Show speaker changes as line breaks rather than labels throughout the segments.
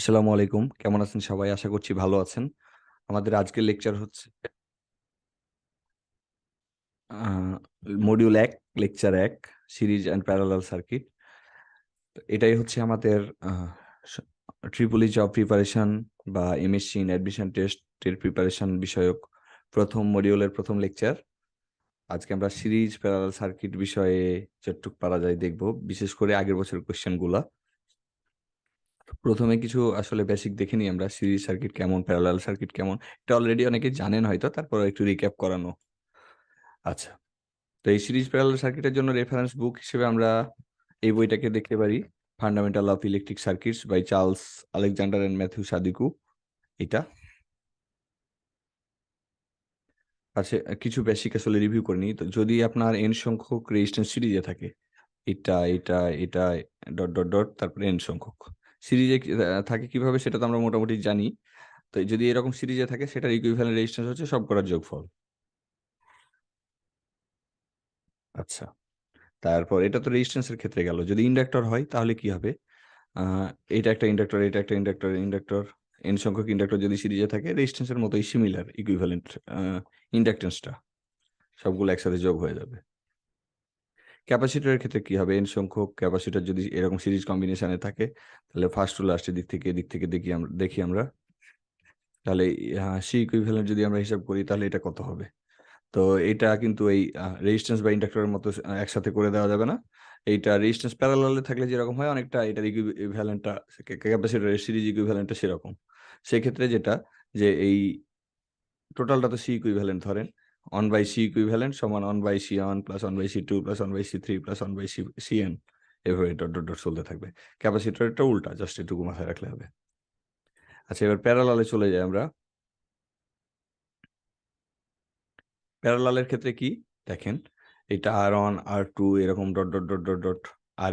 আসসালামু আলাইকুম। কেমন আছেন সবাই? আশা করছি ভালো আছেন। আমাদের আজকের লেকচার হচ্ছে মডিউল এক, লেকচার এক, সিরিজ অ্যান্ড প্যারালাল সার্কিট। এটাই হচ্ছে আমাদের স জব প্রিপারেশন বা এমএসসি ইন অ্যাডমিশন টেস্টের প্রিপারেশন বিষয়ক প্রথম মডিউলের প্রথম লেকচার। আজকে আমরা সিরিজ প্যারালাল সার্কিট বিষয়ে যতটুক পারা যায় দেখব। বিশেষ করে আগের বছরের কোয়েশ্চেনগুলা। প্রথমে কিছু আসলে বেসিক দেখে নিই আমরা সিরিজ সার্কিট কেমন, প্যারালাল সার্কিট কেমন। এটা অলরেডি অনেকে জানেন হয়তো। তারপরেও একটু রিক্যাপ করানো। আচ্ছা। তো এই সিরিজ প্যারালাল সার্কিটের জন্য রেফারেন্স বুক হিসেবে আমরা এই বইটাকে দেখতে পারি। Fundamental of electric circuits by Charles Alexander and Matthew Sadiku. এটা। আছে কিছু বেসিক আসলে রিভিউ করে নিই। তো যদি আপনার n সংখ্যক রেজিস্ট্যান্স সিরিজে থাকে, এটা, এটা, এটা, ডট, ডট, ডট তারপরে n সংখ্যক। সিরিজে থাকে কীভাবে সেটা তো আমরা মোটামুটি জানি। তো যদি এরকম সিরিজে থাকে সেটার ইকুইভ্যালেন্ট রেজিস্ট্যান্স হচ্ছে সব সবকটার যোগফল। আচ্ছা। তারপর এটা তো রেজিস্ট্যান্স এর ক্ষেত্রে গেল। যদি ইন্ডাক্টর হয় তাহলে কি হবে? এটা একটা ইন্ডাক্টর, এটা একটা ইন্ডাক্টর, ইন্ডাক্টর, n সংখ্যক ইন্ডাক্টর যদি সিরিজে থাকে রেজিস্ট্যান্সের মতোই সিমিলার ইকুইভ্যালেন্ট আ ইন্ডাকট্যান্সটা। সবগুলো একসাথে যোগ হয়ে যাবে। ক্যাপাসিটরের ক্ষেত্রে কি হবে? এন সংখ্যক ক্যাপাসিটর যদি এরকম সিরিজ কম্বিনেশন থাকে, তাহলে ফার্স্ট টু লাস্ট এর দিক থেকে, এদিক থেকে দেখি আমরা দেখি আমরা। তাহলে সি ইকুইভ্যালেন্ট যদি আমরা হিসাব করি, তাহলে এটা কত হবে? তো এটা কিন্তু এই রেজিস্ট্যান্স বা ইন্ডাক্টরের মতো একসাথে করে দেওয়া যাবে না। এইটা রেজিস্ট্যান্স প্যারালালে থাকলে যেরকম হয়, অনেকটা এটার ইকুইভ্যালেন্টটা ক্যাপাসিটরের সিরিজ ইকুইভ্যালেন্টটা সেরকম। সেক্ষেত্রে যেটা, যে এই টোটালটা তো C ইকুইভ্যালেন্ট ধরেন। 1/C ইকুইভ্যালেন্ট সমান 1/C1 plus 1/C2 plus 1/C3 plus 1/C Cn এভাবে ডট, ডট, ডট চলতে থাকবে। ক্যাপাসিটরেরটা উল্টা জাস্ট এটুকু মাথায় রাখলে হবে। আচ্ছা এবার প্যারালালে চলে যাই আমরা। প্যারালালের ক্ষেত্রে কি? দেখেন এটা R1, R2 এরকম dot, dot, dot, dot, dot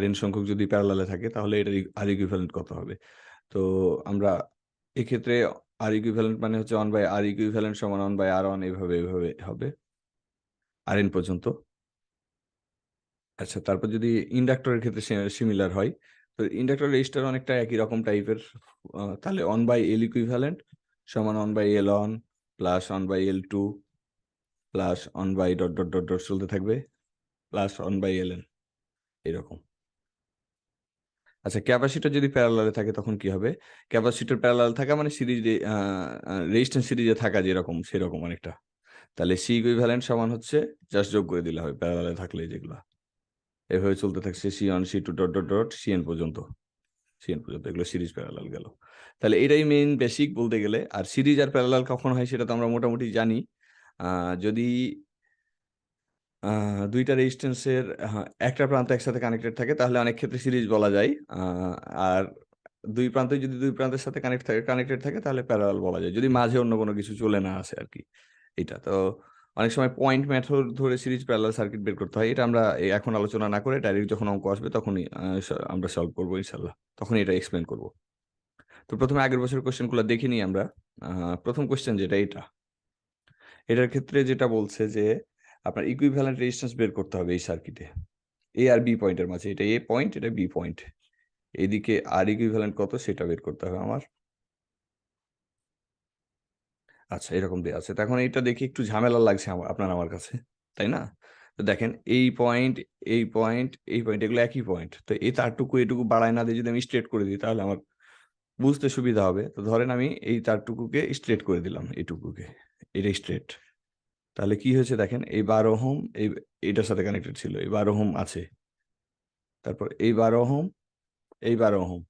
Rn সংখ্যক যদি প্যারালালে থাকে তাহলে এটার আর ইকুইভ্যালেন্ট কত হবে? তো আমরা এক্ষেত্রে R ইকুইভ্যালেন্ট মানে হচ্ছে 1/R ইকুইভ্যালেন্ট সমান 1/R1 এভাবে, এভাবে হবে। আর এন পর্যন্ত। আচ্ছা তারপর যদি ইন্ডাক্টরের ক্ষেত্রে সিমিলার হয়। তো ইন্ডাক্টর রেজিস্টার অনেকটা একই রকম টাইপের তাহলে 1/L ইকুইভ্যালেন্ট সমান 1/L1 plus 1/L2 plus 1 dot, dot, dot, dot চলতে থাকবে plus one by L N এরকম। আচ্ছা ক্যাপাসিটর যদি প্যারালালে থাকে তখন কি হবে? ক্যাপাসিটর প্যারালাল থাকা মানে সিরিজ রেজিস্ট্যান্স সিরিজে থাকা যেরকম সেরকম অনেকটা। তাহলে C ইকুইভ্যালেন্ট সমান হচ্ছে জাস্ট যোগ করে দিলে হবে প্যারালালে থাকলে যেগুলো এভাবে চলতে থাকছে C1, C2 dot, dot, dot Cn পর্যন্ত। Cn পর্যন্ত এগুলো সিরিজ প্যারালাল গেল। তাহলে এটাই মেইন বেসিক বলতে গেলে। আর সিরিজ আর প্যারালাল কখন হয় সেটা তো আমরা মোটামুটি জানি। যদি ২ রেজিস্ট্যান্সের একটা প্রান্ত একসাথে কানেক্টেড থাকে, তাহলে অনেক ক্ষেত্রে সিরিজ বলা যায়। আর দুই প্রান্তে যদি দুই প্রান্তের সাথে কানেক্ট থাকে কানেক্টেড থাকে, তাহলে প্যারাল বলা যায়। যদি মাঝে অন্য কোনো কিছু চলে না আসে আর কি এটা তো অনেক সময় পয়েন্ট মেথড ধরে সিরিজ প্যারাল সার্কিট বের করতে হয়। এটা আমরা এখন আলোচনা না করে ডাইরেক্ট যখন অঙ্ক আসবে তখনই আমরা সলভ করব ইনশাল্লাহ তখনই এটা এক্সপ্লেন করব। তো প্রথমে আগের বছরের কোয়েশ্চেনগুলা দেখে নিই আমরা। প্রথম ১ম কোয়েশ্চেন যেটা এটা। এটার ক্ষেত্রে যেটা বলছে যে আপনার ইকুইভ্যালেন্ট রেজিস্ট্যান্স বের করতে হবে এই সার্কিটে। এ আর বি পয়েন্টের মাঝে। এটা এ পয়েন্ট, এটা বি পয়েন্ট। এদিকে আর ইকুইভ্যালেন্ট কত সেটা বের করতে হবে আমার। আচ্ছা এরকম দেওয়া আছে। তো এখন এইটা দেখে একটু ঝামেলা লাগছে আপনার আমার কাছে। তাই না? তো দেখেন এই পয়েন্ট, এই পয়েন্ট, এই পয়েন্ট এগুলো একই পয়েন্ট। তো এই তারটুকু এটুকু বাড়ায় না দিয়ে যদি আমি স্ট্রেট করে দিই তাহলে আমার বুঝতে সুবিধা হবে। তো ধরেন আমি এই তারটুকুকে স্ট্রেট করে দিলাম এটুকুকে এটা স্ট্রেট। তাহলে কি হয়েছে দেখেন এই বারো হোম এই, এইটার সাথে কানেক্টেড ছিল। এই বারো হোম আছে। তারপর এই বারো হোম এই ১২ ওহম।